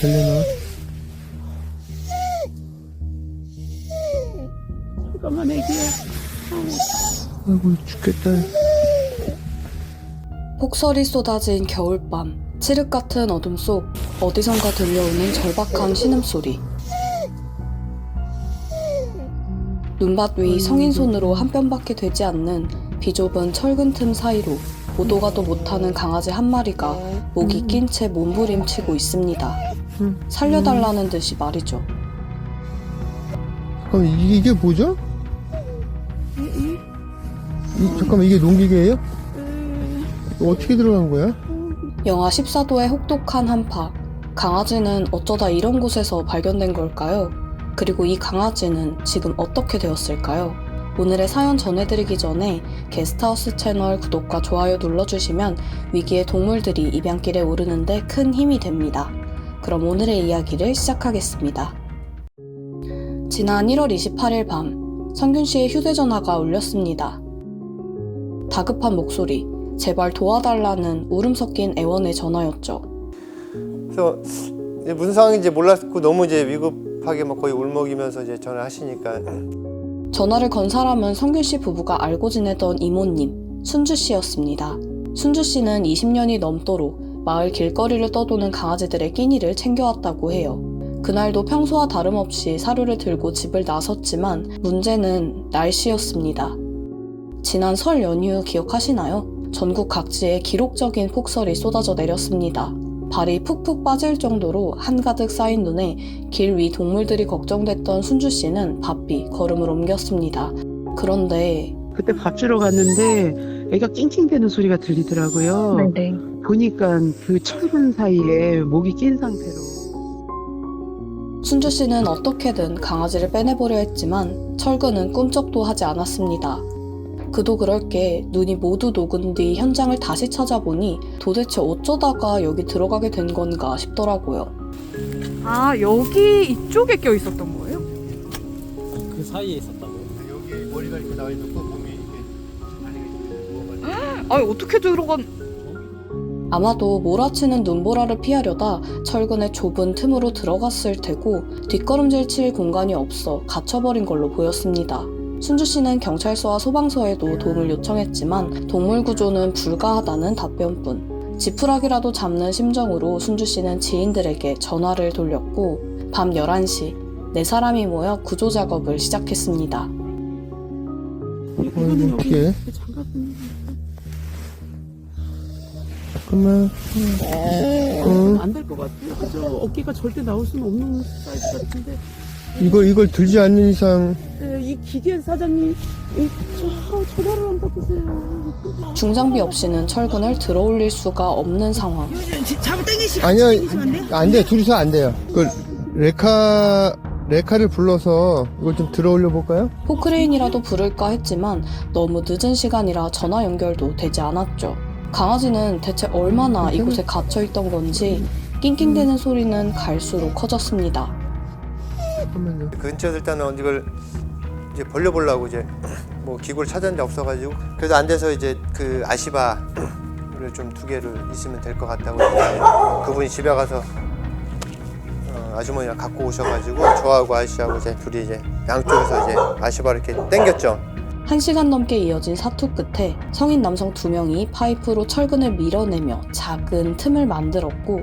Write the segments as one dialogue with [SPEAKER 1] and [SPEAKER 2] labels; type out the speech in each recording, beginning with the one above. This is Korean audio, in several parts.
[SPEAKER 1] 될려나?
[SPEAKER 2] 잠깐만 애기야.
[SPEAKER 1] 아이고 죽겠다.
[SPEAKER 3] 폭설이 쏟아진 겨울밤, 칠흑 같은 어둠 속 어디선가 들려오는 절박한 신음소리. 눈밭 위 성인 손으로 한 뼘밖에 되지 않는 비좁은 철근 틈 사이로 오도 가도 못하는 강아지 한 마리가 목이 낀 채 몸부림치고 있습니다.
[SPEAKER 1] 음.
[SPEAKER 3] 살려달라는 듯이 말이죠.
[SPEAKER 1] 잠깐만 이게, 이게 뭐죠? 이, 잠깐만 이게 농기계예요? 이거 어떻게 들어간 거야?
[SPEAKER 3] 영하 14도의 혹독한 한파. 강아지는 어쩌다 이런 곳에서 발견된 걸까요? 그리고 이 강아지는 지금 어떻게 되었을까요? 오늘의 사연 전해드리기 전에 게스트하우스 채널 구독과 좋아요 눌러주시면 위기의 동물들이 입양길에 오르는데 큰 힘이 됩니다. 그럼 오늘의 이야기를 시작하겠습니다. 지난 1월 28일 밤, 성균 씨의 휴대전화가 울렸습니다. 다급한 목소리, 제발 도와달라는 울음 섞인 애원의 전화였죠.
[SPEAKER 4] 그래서 무슨 상황인지 몰랐고 너무 이제 위급하게 막 거의 울먹이면서 이제 전화를 하시니까
[SPEAKER 3] 전화를 건 사람은 성균 씨 부부가 알고 지내던 이모님, 순주 씨였습니다. 순주 씨는 20년이 넘도록 마을 길거리를 떠도는 강아지들의 끼니를 챙겨왔다고 해요. 그날도 평소와 다름없이 사료를 들고 집을 나섰지만 문제는 날씨였습니다. 지난 설 연휴 기억하시나요? 전국 각지에 기록적인 폭설이 쏟아져 내렸습니다. 발이 푹푹 빠질 정도로 한가득 쌓인 눈에 길 위 동물들이 걱정됐던 순주 씨는 바삐 걸음을 옮겼습니다. 그런데
[SPEAKER 2] 그때 밥 주러 갔는데 애가 낑낑대는 소리가 들리더라고요.
[SPEAKER 5] 네네.
[SPEAKER 2] 보니까 그 철근 사이에 목이 낀 상태로.
[SPEAKER 3] 순주 씨는 어떻게든 강아지를 빼내보려 했지만 철근은 꿈쩍도 하지 않았습니다. 그도 그럴 게 눈이 모두 녹은 뒤 현장을 다시 찾아보니 도대체 어쩌다가 여기 들어가게 된 건가 싶더라고요.
[SPEAKER 5] 아 여기 이쪽에 껴 있었던 거예요?
[SPEAKER 6] 그 사이에 있었다고?
[SPEAKER 4] 여기 머리가 이렇게 나와 있고 몸이 이렇게
[SPEAKER 5] 아 어떻게 들어간?
[SPEAKER 3] 아마도 몰아치는 눈보라를 피하려다 철근의 좁은 틈으로 들어갔을 테고 뒷걸음질 칠 공간이 없어 갇혀버린 걸로 보였습니다. 순주 씨는 경찰서와 소방서에도 도움을 요청했지만 동물 구조는 불가하다는 답변뿐. 지푸라기라도 잡는 심정으로 순주 씨는 지인들에게 전화를 돌렸고 밤 11시 네 사람이 모여 구조 작업을 시작했습니다.
[SPEAKER 1] 어이구 어떻게? 잠깐만. 어,
[SPEAKER 2] 안될 것 같아요. 그죠? 어깨가 절대 나올 수는 없는 사이즈 같은데.
[SPEAKER 1] 이걸 이걸 들지 않는 이상
[SPEAKER 2] 네, 이 기계 사장님, 이, 저, 전화를 안 받으세요.
[SPEAKER 3] 중장비 없이는 철근을 들어 올릴 수가 없는 상황.
[SPEAKER 1] 아니야 안 돼 둘이서 안 돼요. 그 레카 레카를 불러서 이걸 좀 들어올려 볼까요?
[SPEAKER 3] 포크레인이라도 부를까 했지만 너무 늦은 시간이라 전화 연결도 되지 않았죠. 강아지는 대체 얼마나 이곳에 갇혀 있던 건지 낑낑대는 소리는 갈수록 커졌습니다.
[SPEAKER 1] 잠깐만요.
[SPEAKER 4] 그 근처에서 일단 은 이걸 이제 벌려보려고 이제 뭐 기구를 찾았는데 없어가지고 그래도 안 돼서 이제 그 아시바를 좀 두 개를 있으면 될 것 같다고 그분이 집에 가서 어, 아주머니랑 갖고 오셔가지고 저하고 아저씨하고 이제 둘이 이제 양쪽에서 이제 아시바를 이렇게 당겼죠.
[SPEAKER 3] 한 시간 넘게 이어진 사투 끝에 성인 남성 두 명이 파이프로 철근을 밀어내며 작은 틈을 만들었고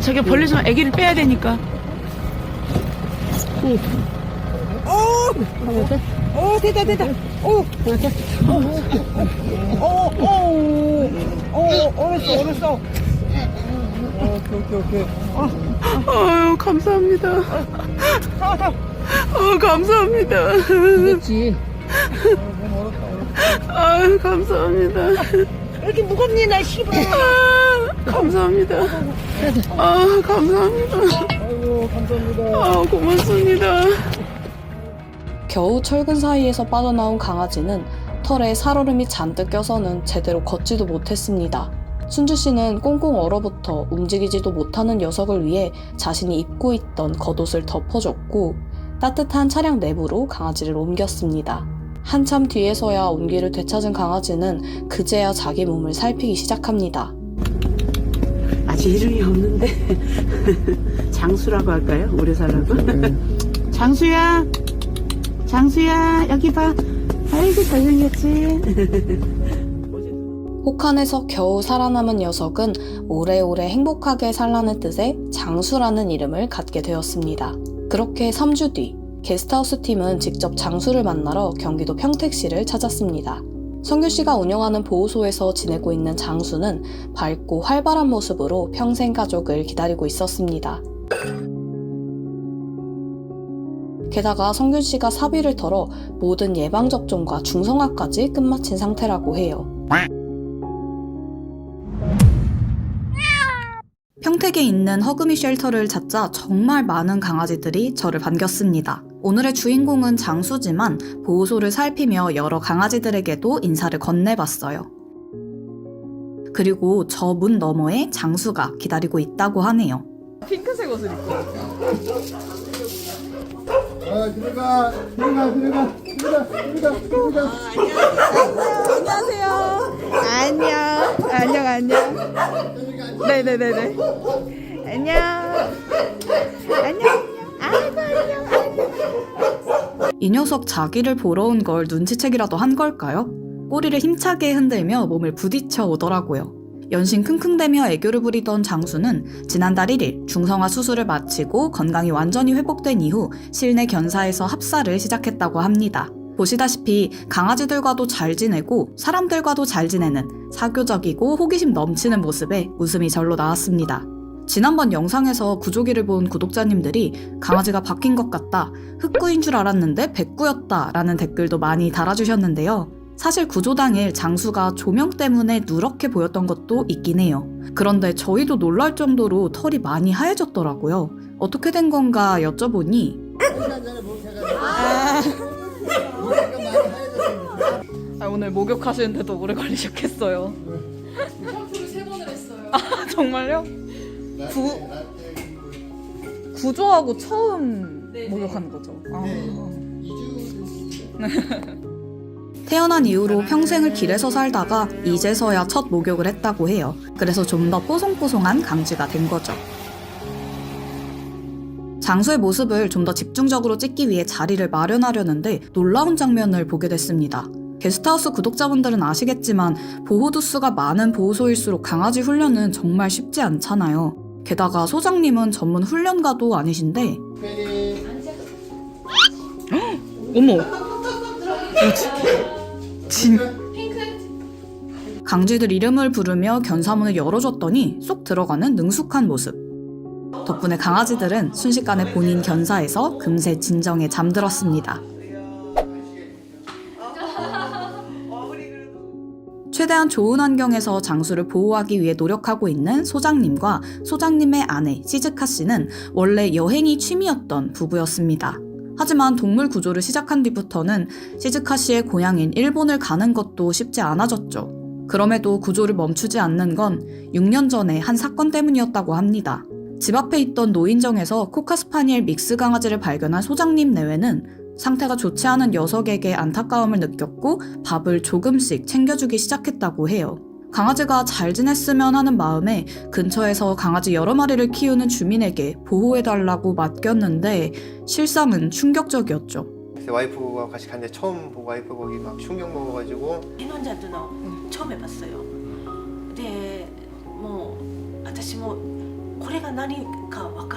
[SPEAKER 2] 저기 벌레지만 아기를 빼야 되니까.
[SPEAKER 5] 오 됐다 됐다. 오. 오 오 오오 어렸어 어렸어.
[SPEAKER 2] 아유, 감사합니다. 어, 감사합니다.
[SPEAKER 5] 그렇지.
[SPEAKER 2] 아유, 감사합니다.
[SPEAKER 5] 이렇게 무겁니 나 씹어.
[SPEAKER 2] 아, 감사합니다. 아, 감사합니다.
[SPEAKER 5] 아,
[SPEAKER 2] 고맙습니다.
[SPEAKER 3] 겨우 철근 사이에서 빠져나온 강아지는 털에 살얼음이 잔뜩 껴서는 제대로 걷지도 못했습니다. 순주 씨는 꽁꽁 얼어붙어 움직이지도 못하는 녀석을 위해 자신이 입고 있던 겉옷을 덮어줬고 따뜻한 차량 내부로 강아지를 옮겼습니다. 한참 뒤에서야 온기를 되찾은 강아지는 그제야 자기 몸을 살피기 시작합니다.
[SPEAKER 2] 아,
[SPEAKER 7] 아직 이름이 없는데 장수라고 할까요? 오래 살라고? 장수야, 장수야 여기 봐. 아이고 잘생겼지.
[SPEAKER 8] 혹한에서 겨우 살아남은 녀석은 오래오래 행복하게 살라는 뜻의 장수라는 이름을 갖게 되었습니다. 그렇게 3주 뒤 게스트하우스 팀은 직접 장수를 만나러 경기도 평택시를 찾았습니다. 성규 씨가 운영하는 보호소에서 지내고 있는 장수는 밝고 활발한 모습으로 평생 가족을 기다리고 있었습니다. 게다가 성균 씨가 사비를 털어 모든 예방접종과 중성화까지 끝마친 상태라고 해요. 평택에 있는 허그미 쉘터를 찾자 정말 많은 강아지들이 저를 반겼습니다. 오늘의 주인공은 장수지만 보호소를 살피며 여러 강아지들에게도 인사를 건네봤어요. 그리고 저 문 너머에 장수가 기다리고 있다고 하네요.
[SPEAKER 5] 핑크색 옷을 입고.
[SPEAKER 2] 아, 들어가, 들어가, 들어가, 들어가, 들어가, 들어가.
[SPEAKER 5] 안녕하세요. 안녕. 안녕, 안녕. 네네네네. 안녕. 안녕.
[SPEAKER 8] 이 녀석 자기를 보러 온 걸 눈치채기라도 한 걸까요? 꼬리를 힘차게 흔들며 몸을 부딪혀 오더라고요. 연신 킁킁대며 애교를 부리던 장수는 지난달 1일 중성화 수술을 마치고 건강이 완전히 회복된 이후 실내 견사에서 합사를 시작했다고 합니다. 보시다시피 강아지들과도 잘 지내고 사람들과도 잘 지내는 사교적이고 호기심 넘치는 모습에 웃음이 절로 나왔습니다. 지난번 영상에서 구조기를 본 구독자님들이 강아지가 바뀐 것 같다, 흑구인 줄 알았는데 백구였다 라는 댓글도 많이 달아주셨는데요. 사실 구조 당일 장수가 조명 때문에 누렇게 보였던 것도 있긴 해요. 그런데 저희도 놀랄 정도로 털이 많이 하얘졌더라고요. 어떻게 된 건가 여쭤보니
[SPEAKER 5] 아, 오늘 목욕하시는데도 오래 걸리셨겠어요. 샴푸를 세 번을 했어요. 아, 정말요? 구, 구조하고 처음 목욕하는 거죠. 아.
[SPEAKER 8] 태어난 이후로 평생을 길에서 살다가 이제서야 첫 목욕을 했다고 해요. 그래서 좀 더 뽀송뽀송한 강쥐가 된 거죠. 장수의 모습을 좀 더 집중적으로 찍기 위해 자리를 마련하려는데 놀라운 장면을 보게 됐습니다. 게스트하우스 구독자분들은 아시겠지만 보호두 수가 많은 보호소일수록 강아지 훈련은 정말 쉽지 않잖아요. 게다가 소장님은 전문 훈련가도 아니신데 어머 진 강쥐들 이름을 부르며 견사문을 열어줬더니 쏙 들어가는 능숙한 모습. 덕분에 강아지들은 순식간에 본인 견사에서 금세 진정에 잠들었습니다. 최대한 좋은 환경에서 장수를 보호하기 위해 노력하고 있는 소장님과 소장님의 아내 시즈카 씨는 원래 여행이 취미였던 부부였습니다. 하지만 동물 구조를 시작한 뒤부터는 시즈카 씨의 고향인 일본을 가는 것도 쉽지 않아졌죠. 그럼에도 구조를 멈추지 않는 건 6년 전에 한 사건 때문이었다고 합니다. 집 앞에 있던 노인정에서 코카스파니엘 믹스 강아지를 발견한 소장님 내외는 상태가 좋지 않은 녀석에게 안타까움을 느꼈고 밥을 조금씩 챙겨주기 시작했다고 해요. 강아지가 잘 지냈으면 하는 마음에 근처에서 강아지 여러 마리를 키우는 주민에게 보호해달라고 맡겼는데 실상은 충격적이었죠.
[SPEAKER 4] 그래서 와이프와 같이 갔는데 처음 보고 와이프 거기 막 충격 먹어가지고
[SPEAKER 7] 해논자도 너 처음 해봤어요. 근데 뭐私もこれが何かわからなくて「이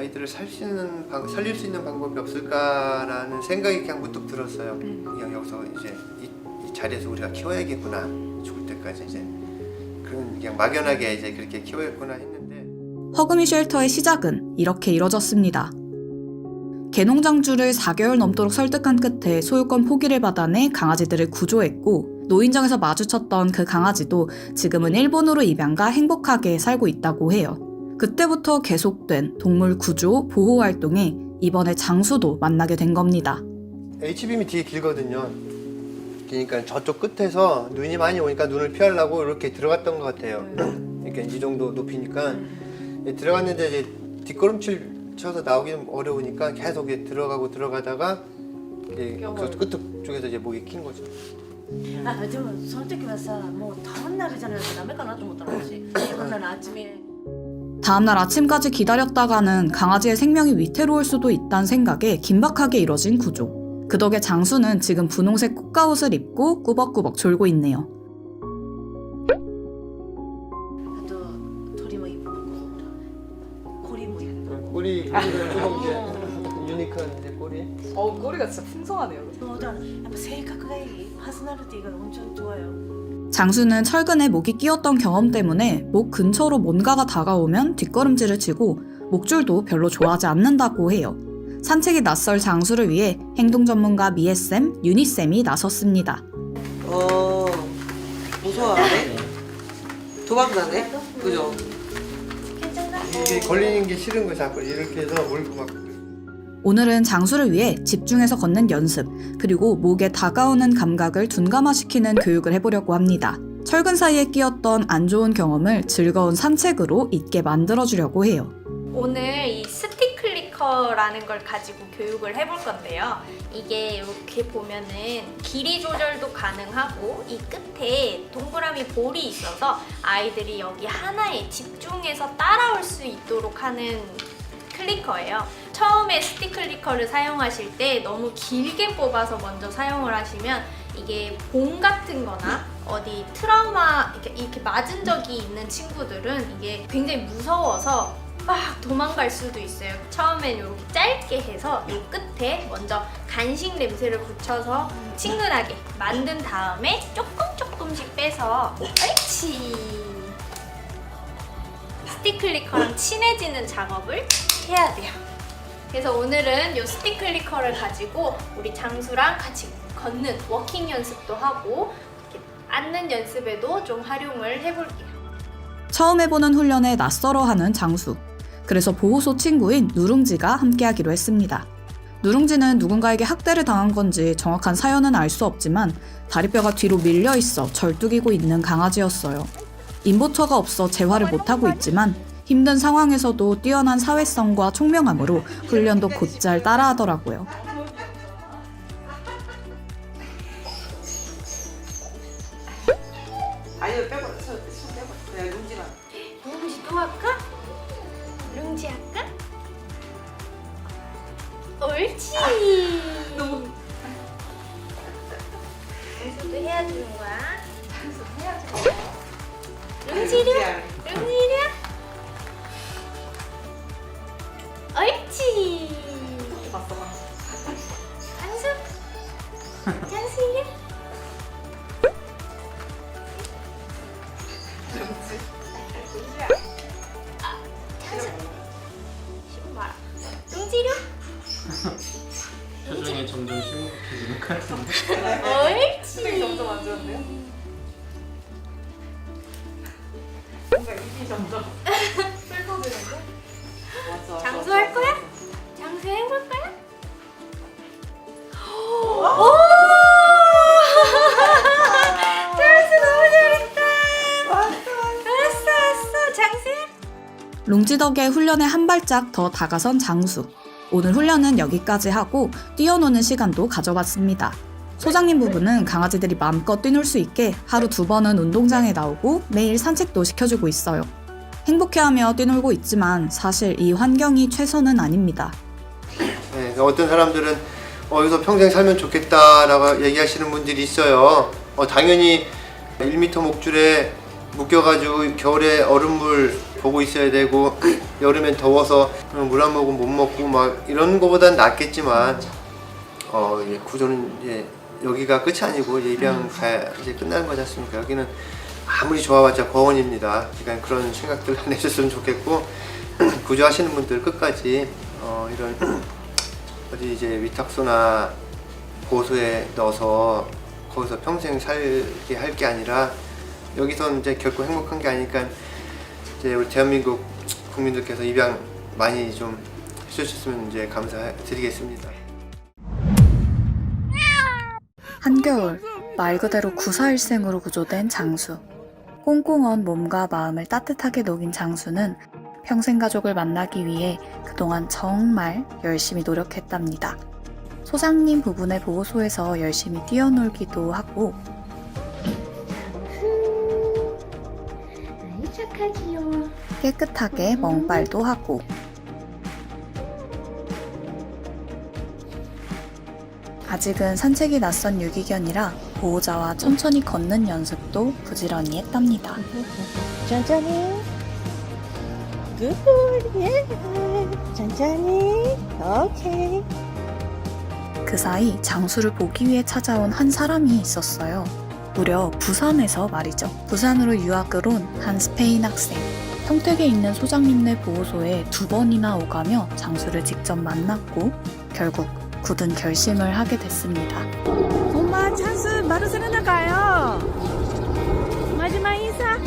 [SPEAKER 4] 아이들을 살 수 있는 방, 살릴 수 있는 방법이 없을까라는 생각이 그냥 문득 들었어요. 그냥 여기서 이제 이, 이 자리에서 우리가 키워야겠구나 죽을 때까지 이제 그런 그냥 막연하게 이제 그렇게 키워야겠구나 했는데
[SPEAKER 8] 허금이 쉘터의 시작은 이렇게 이뤄졌습니다. 개농장주를 4개월 넘도록 설득한 끝에 소유권 포기를 받아내 강아지들을 구조했고 노인정에서 마주쳤던 그 강아지도 지금은 일본으로 입양가 행복하게 살고 있다고 해요. 그때부터 계속된 동물 구조 보호 활동에 이번에 장수도 만나게 된 겁니다.
[SPEAKER 4] HBM이 뒤에 길거든요. 그러니까 저쪽 끝에서 눈이 많이 오니까 눈을 피하려고 이렇게 들어갔던 것 같아요. 이렇게 이 정도 높이니까 들어갔는데 이제 뒷걸음질 쳐서 나오기는 어려우니까 계속 들어가고 들어가다가 그 끝 쪽에서 이제 목이 킨 거죠.
[SPEAKER 7] 아, 저 솔직히 말해서 뭐 더운 날이잖아요. 남의 거나 좀 못하는 거지. 이거는 아침에.
[SPEAKER 8] 다음날 아침까지 기다렸다가는 강아지의 생명이 위태로울 수도 있다는 생각에 긴박하게 이뤄진 구조. 그 덕에 장수는 지금 분홍색 꽃가옷을 입고 꾸벅꾸벅 졸고 있네요.
[SPEAKER 7] あと鳥もいっぱいこう鳥もいっぱい
[SPEAKER 4] 꼬리 꼬리가 조금 이제 유니크한 이제 꼬리.
[SPEAKER 5] 어 꼬리가 진짜 풍성하네요.
[SPEAKER 7] そうだからやっぱ性格がいいパーソナリティが엄청좋아요
[SPEAKER 8] 장수는 철근에 목이 끼었던 경험 때문에 목 근처로 뭔가가 다가오면 뒷걸음질을 치고 목줄도 별로 좋아하지 않는다고 해요. 산책이 낯설 장수를 위해 행동 전문가 미애쌤, 유니쌤이 나섰습니다.
[SPEAKER 9] 어 무서워하네 도망가네 그죠
[SPEAKER 4] 이게 걸리는 게 싫은 거 자꾸 이렇게 해서 몰고 막.
[SPEAKER 8] 오늘은 장수를 위해 집중해서 걷는 연습, 그리고 목에 다가오는 감각을 둔감화시키는 교육을 해보려고 합니다. 철근 사이에 끼었던 안 좋은 경험을 즐거운 산책으로 잊게 만들어주려고 해요.
[SPEAKER 10] 오늘 이 스틱 클리커라는 걸 가지고 교육을 해볼 건데요. 이게 이렇게 보면은 길이 조절도 가능하고 이 끝에 동그라미 볼이 있어서 아이들이 여기 하나에 집중해서 따라올 수 있도록 하는 클리커예요. 처음에 스틱 클리커를 사용하실 때 너무 길게 뽑아서 먼저 사용을 하시면 이게 봉 같은 거나 어디 트라우마 이렇게, 이렇게 맞은 적이 있는 친구들은 이게 굉장히 무서워서 막 도망갈 수도 있어요. 처음엔 이렇게 짧게 해서 이 끝에 먼저 간식 냄새를 붙여서 친근하게 만든 다음에 조금 조금씩 빼서 옳지 스틱 클리커랑 친해지는 작업을 해야 돼요. 그래서 오늘은 이 스틱 클리커를 가지고 우리 장수랑 같이 걷는 워킹 연습도 하고 이렇게 앉는 연습에도 좀 활용을 해볼게요.
[SPEAKER 8] 처음 해보는 훈련에 낯설어하는 장수. 그래서 보호소 친구인 누룽지가 함께하기로 했습니다. 누룽지는 누군가에게 학대를 당한 건지 정확한 사연은 알 수 없지만 다리뼈가 뒤로 밀려 있어 절뚝이고 있는 강아지였어요. 인보처가 없어 재활을 못하고 있지만 힘든 상황에서도 뛰어난 사회성과 총명함으로 훈련도 곧잘 따라하더라고요. 롱지 덕에 훈련에 한 발짝 더 다가선 장수. 오늘 훈련은 여기까지 하고 뛰어노는 시간도 가져봤습니다. 소장님 부부는 강아지들이 마음껏 뛰놀 수 있게 하루 두 번은 운동장에 나오고 매일 산책도 시켜주고 있어요. 행복해하며 뛰놀고 있지만 사실 이 환경이 최선은 아닙니다.
[SPEAKER 4] 네, 어떤 사람들은 어, 여기서 평생 살면 좋겠다라고 얘기하시는 분들이 있어요. 어, 당연히 1m 목줄에 묶여가지고 겨울에 얼음물 보고 있어야 되고 여름엔 더워서 물 한 모금 못 먹고 막 이런 거보단 낫겠지만 어 이제 구조는 이제 여기가 끝이 아니고 이제 입양 가야 이제 끝나는 거지 않습니까? 여기는 아무리 좋아봤자 거원입니다. 그러니까 그런 생각들 안 해줬으면 좋겠고 구조하시는 분들 끝까지 어 이런 어디 이제 위탁소나 보호소에 넣어서 거기서 평생 살게 할 게 아니라 여기서 이제 결코 행복한 게 아니니까 이제 우리 대한민국 국민들께서 입양 많이 좀 해주셨으면 이제 감사드리겠습니다.
[SPEAKER 11] 한겨울, 말 그대로 구사일생으로 구조된 장수. 꽁꽁 언 몸과 마음을 따뜻하게 녹인 장수는 평생 가족을 만나기 위해 그동안 정말 열심히 노력했답니다. 소장님 부부네 보호소에서 열심히 뛰어놀기도 하고 깨끗하게 멍발도 하고 아직은 산책이 낯선 유기견이라 보호자와 천천히 걷는 연습도 부지런히 했답니다.
[SPEAKER 12] 천천히. 굿, 예. 천천히. 오케이.
[SPEAKER 11] 그 사이 장수를 보기 위해 찾아온 한 사람이 있었어요. 무려 부산에서 말이죠. 부산으로 유학을 온 한 스페인 학생. 평택에 있는 소장님네 보호소에 두 번이나 오가며 장수를 직접 만났고 결국 굳은 결심을 하게 됐습니다.
[SPEAKER 12] 엄마 찬스 바르셀로나 가요. 마지막 인사.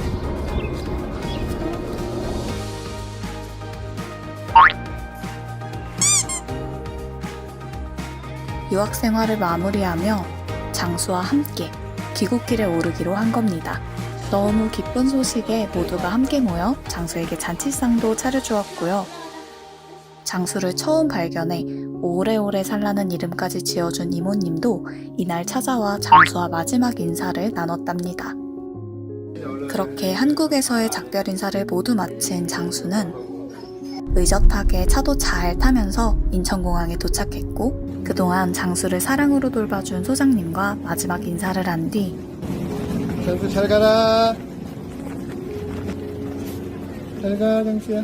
[SPEAKER 11] 유학 생활을 마무리하며 장수와 함께 귀국길에 오르기로 한 겁니다. 너무 기쁜 소식에 모두가 함께 모여 장수에게 잔치상도 차려주었고요. 장수를 처음 발견해 오래오래 살라는 이름까지 지어준 이모님도 이날 찾아와 장수와 마지막 인사를 나눴답니다. 그렇게 한국에서의 작별 인사를 모두 마친 장수는 의젓하게 차도 잘 타면서 인천공항에 도착했고 그동안 장수를 사랑으로 돌봐준 소장님과 마지막 인사를 한 뒤
[SPEAKER 13] 장수 잘 가라. 잘 가, 장수야.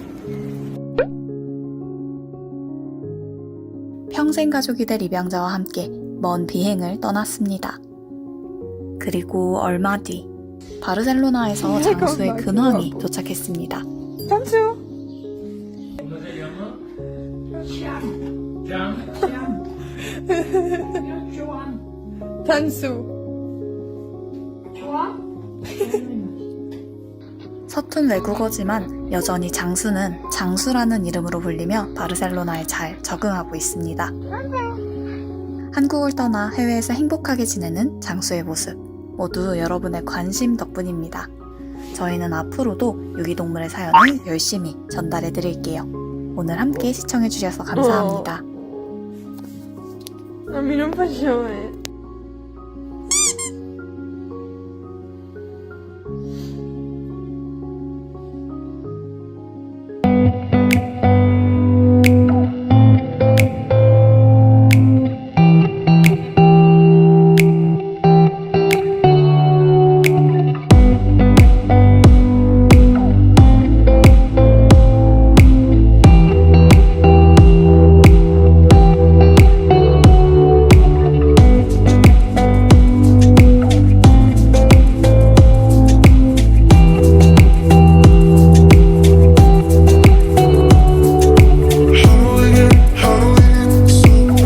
[SPEAKER 11] 평생 가족이 될 입양자와 함께 먼 비행을 떠났습니다. 그리고 얼마 뒤 바르셀로나에서 장수의 근황이 도착했습니다.
[SPEAKER 14] 잠시요. 단수.
[SPEAKER 11] 서툰 외국어지만 여전히 장수는 장수라는 이름으로 불리며 바르셀로나에 잘 적응하고 있습니다. 한국을 떠나 해외에서 행복하게 지내는 장수의 모습 모두 여러분의 관심 덕분입니다. 저희는 앞으로도 유기동물의 사연을 열심히 전달해 드릴게요. 오늘 함께 시청해 주셔서 감사합니다.
[SPEAKER 14] 나 미련 파시오해.